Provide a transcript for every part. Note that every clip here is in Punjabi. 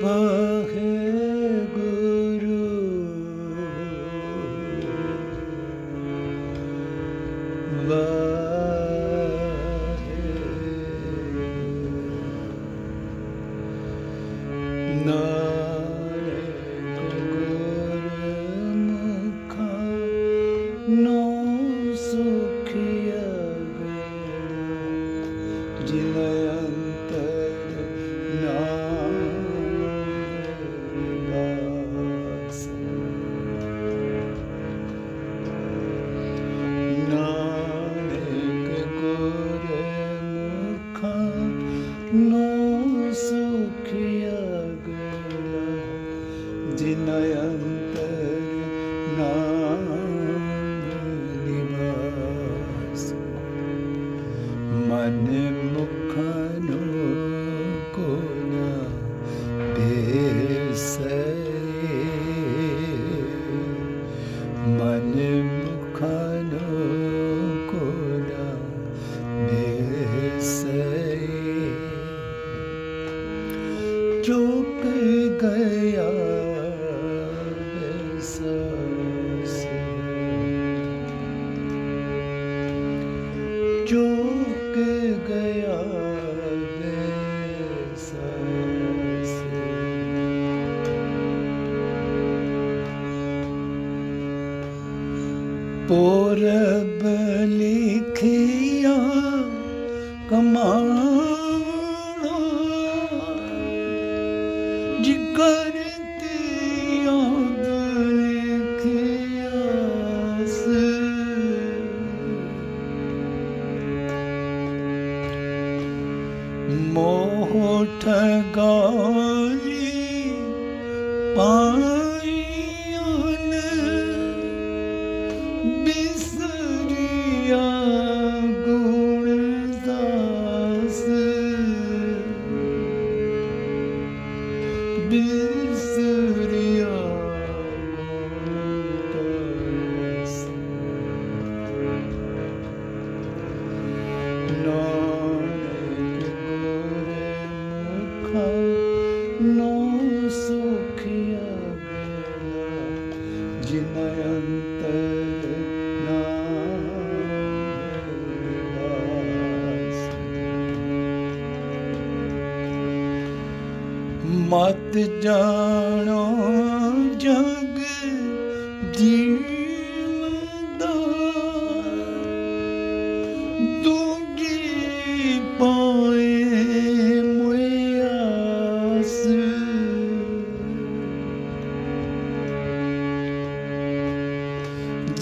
Bah झुक गया go.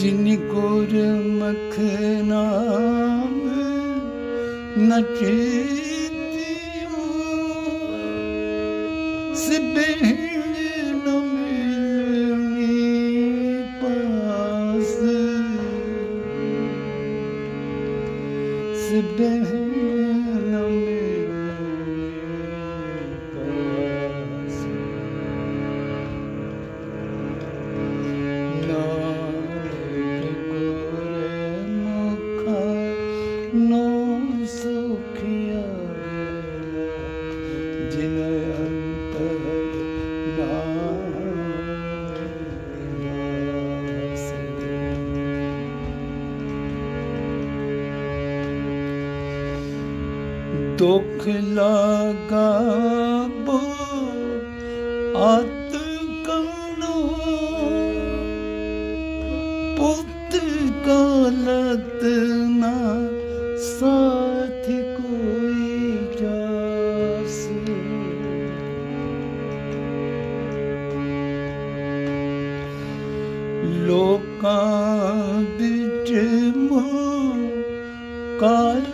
ਜਿਨ ਗੁਰਮਖ ਨਾਮ ਨਚੇਤੀ ਸਿਬਹਿ ਨੂੰ ਸੁਖਿਆ ਜਿਨ ਅੰਤ ਦੁਖ ਲਗਾ God.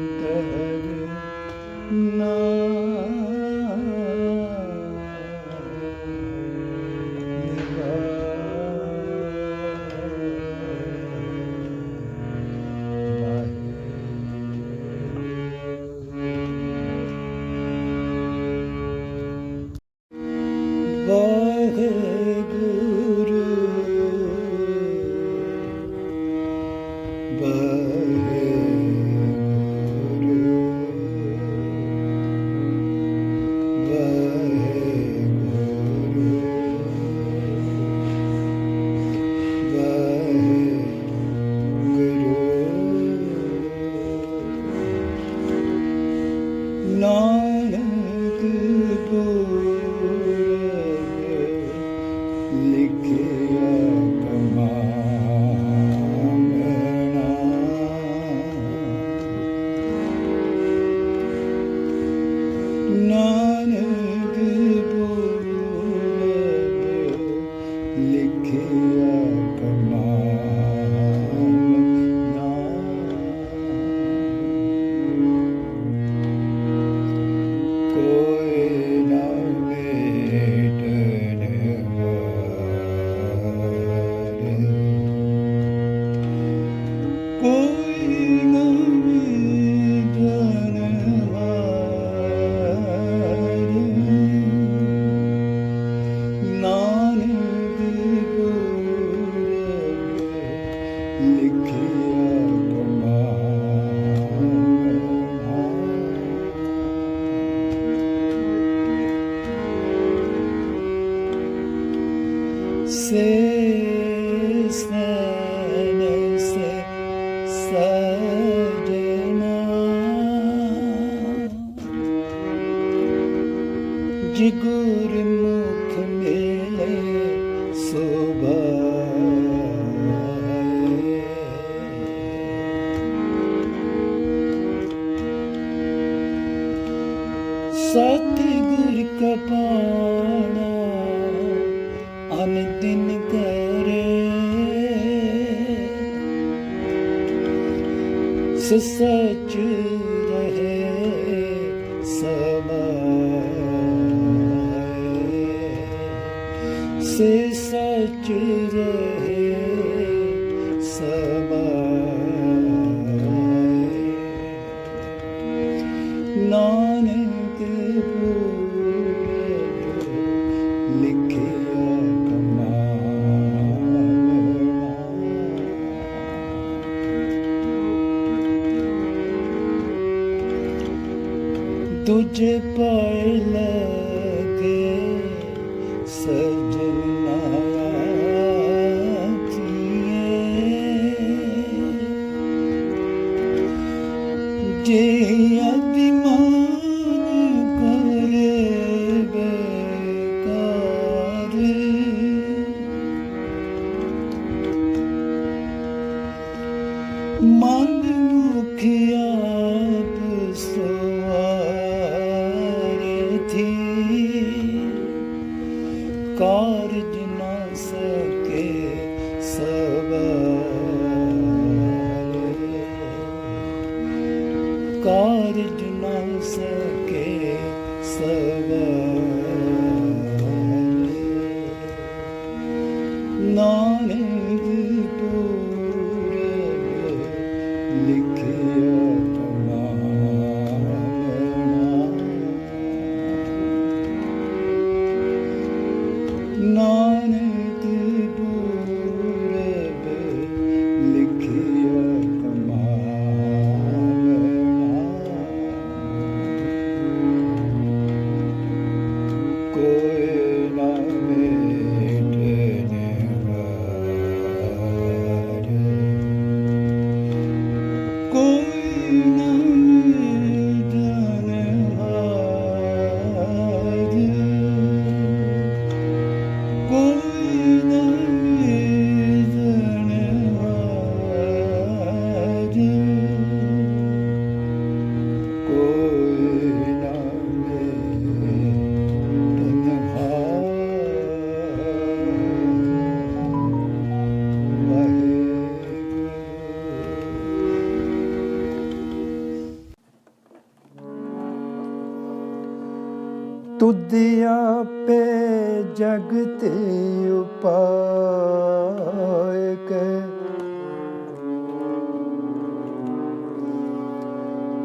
Bye. कपाड़ा अनदिन करे सच रहे समा से सच रहे समा नानक पूरा Jibba. kieta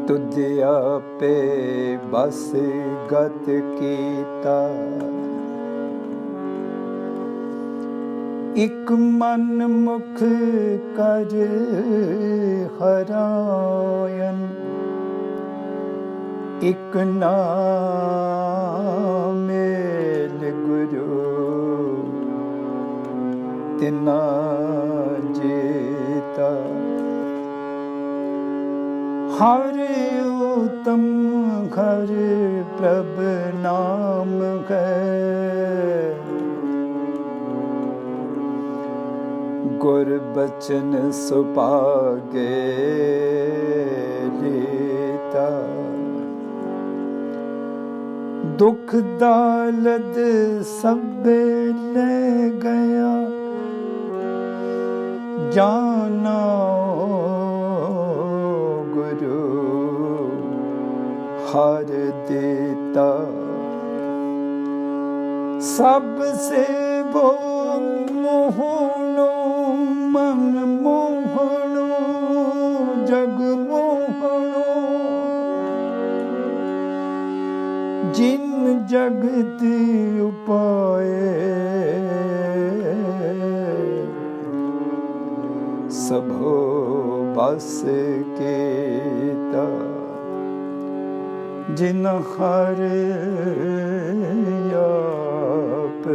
ਤੁਧ ਆਪੇ ਬਸ ਗਤ ਕੀਤਾ। ਇਕ ਮਨ ਮੁਖ ਕਰ ਹਰਾਇਨ ਇਕ ਨਾਮੇਲ ਗੁਰੂ ਤਿਨਾ ਹਰ ਉਤਮ ਘਰ ਪ੍ਰਭ ਨਾਮ ਹੈ। ਗੁਰ ਬਚਨ ਸੁਪਾਗੇ ਲੀਤਾ। ਦੁਖ ਦਾਲਦ ਸਭ ਲੈ ਗਿਆ। ਜਾਨਾ ਹਰ ਦੇਤਾ। ਸਭ ਸੇ ਬੋ ਮੋਹਣੋ ਮਨ ਮੋਹਣੋ ਜਗ ਮੋਹਣੋ ਜਿਨ ਜਗਤ ਉਪਾਏ, ਸਭੋ ਬਸ ਜਿਨ ਹਰ ਆਪ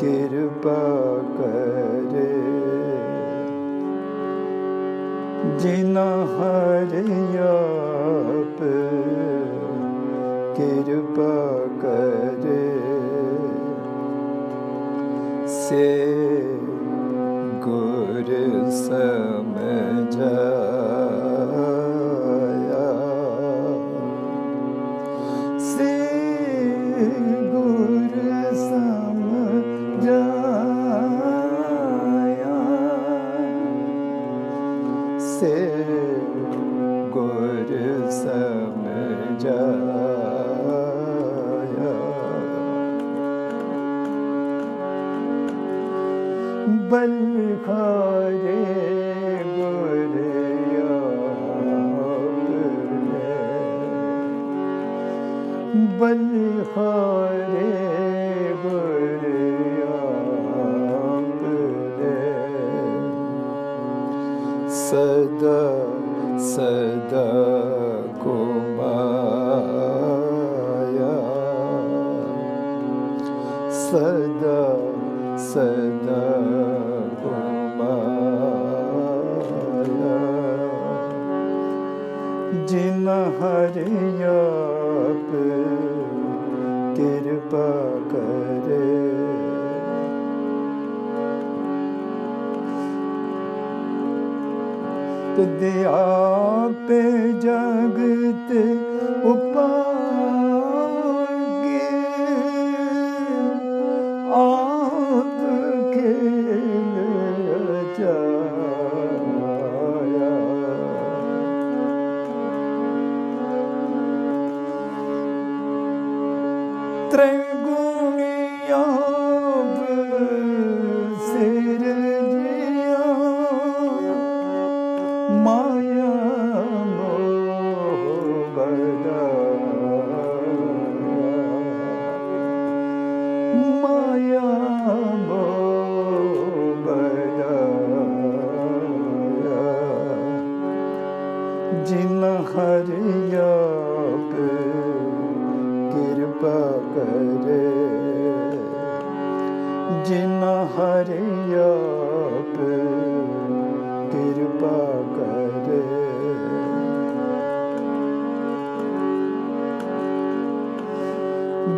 ਕਿਰਪਾ ਕਰੇ। ਜਿਨ ਹਰ ਆਪ ਕਿਰਪਾ ਕਰੇ। ਸੇ ਗੁਰ ਸਮਝਾਇਆ ਬਲਖਾਰੇ ਗੁਰ ਆਪਨੇ ਬਲਖਾਰੇ ਗੁਰ ਆਪਨੇ ਸਦਾ ਸਦਾ ਜਿਨ ਹਰਿ ਆਪ ਕਿਰਪਾ ਕਰੇ। ਤੁਧ ਆਪੇ ਜਗਤ ਉਪਾ ਤ੍ਰਿਗੁਣੀ ਆਪ ਕਿਰਪਾ ਕਰੇ।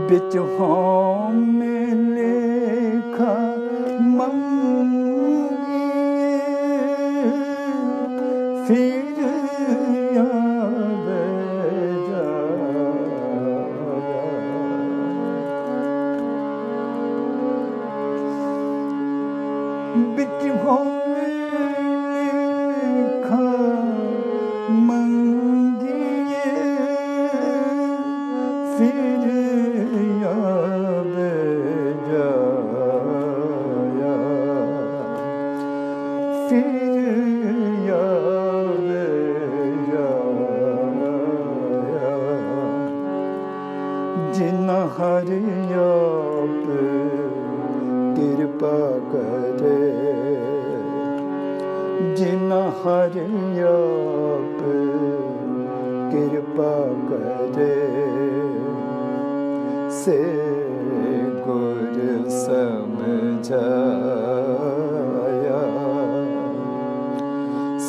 ਵਿੱਚ ਹੋਮੇ ਲੇਖਾ feel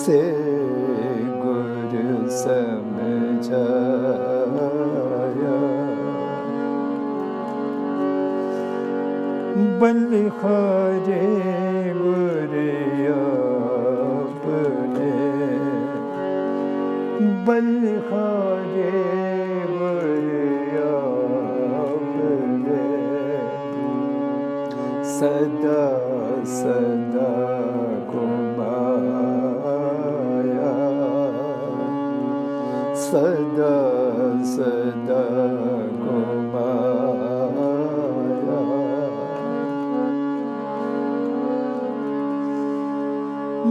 ਸੇ ਗੁਰ ਸਮਝਾਇਆ ਬਲਿਹਾਰੇ ਗੁਰ ਆਪਨੇ ਬਲਿਹਾਰੇ ਗੁਰ ਆਪਨੇ ਸਦਾ ਸਦਾ ਘੁਮਾਇਆ ਸਦਾ ਸਦਾ ਘੁਮਾਇਆ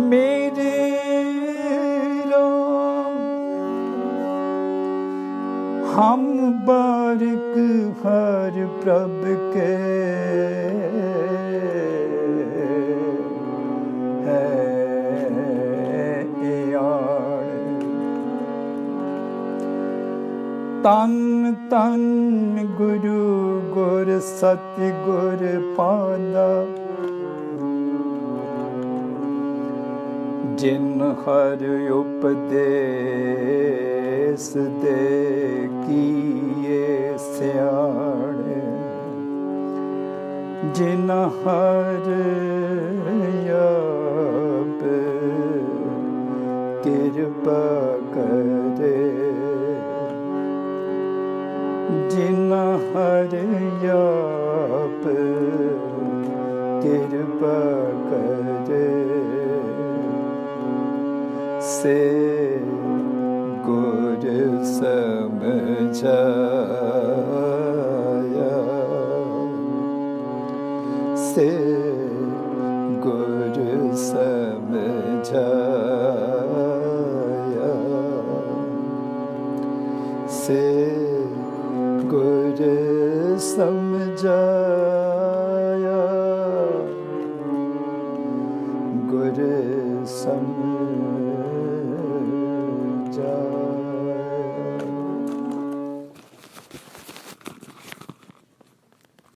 ਮੇਰੇ ਰਾਮ ਤਨ ਤਨ ਗੁਰੂ ਗੁਰ ਸਤਿ ਗੁਰ ਪਾਦਾ। ਜਿਨ ਹਰ ਉਪਦੇਸ ਦੇ ਕੀਏ ਸਿਆਣੇ। ਜਿਨ ਹਰ ਆਪ ਕਿਰਪਾ ਹਰ ਆਪ ਕਿਰਪਾ ਕਰੇ। ਸੇ ਗੁਰ ਸਮਝਾਇਆ। ਸੇ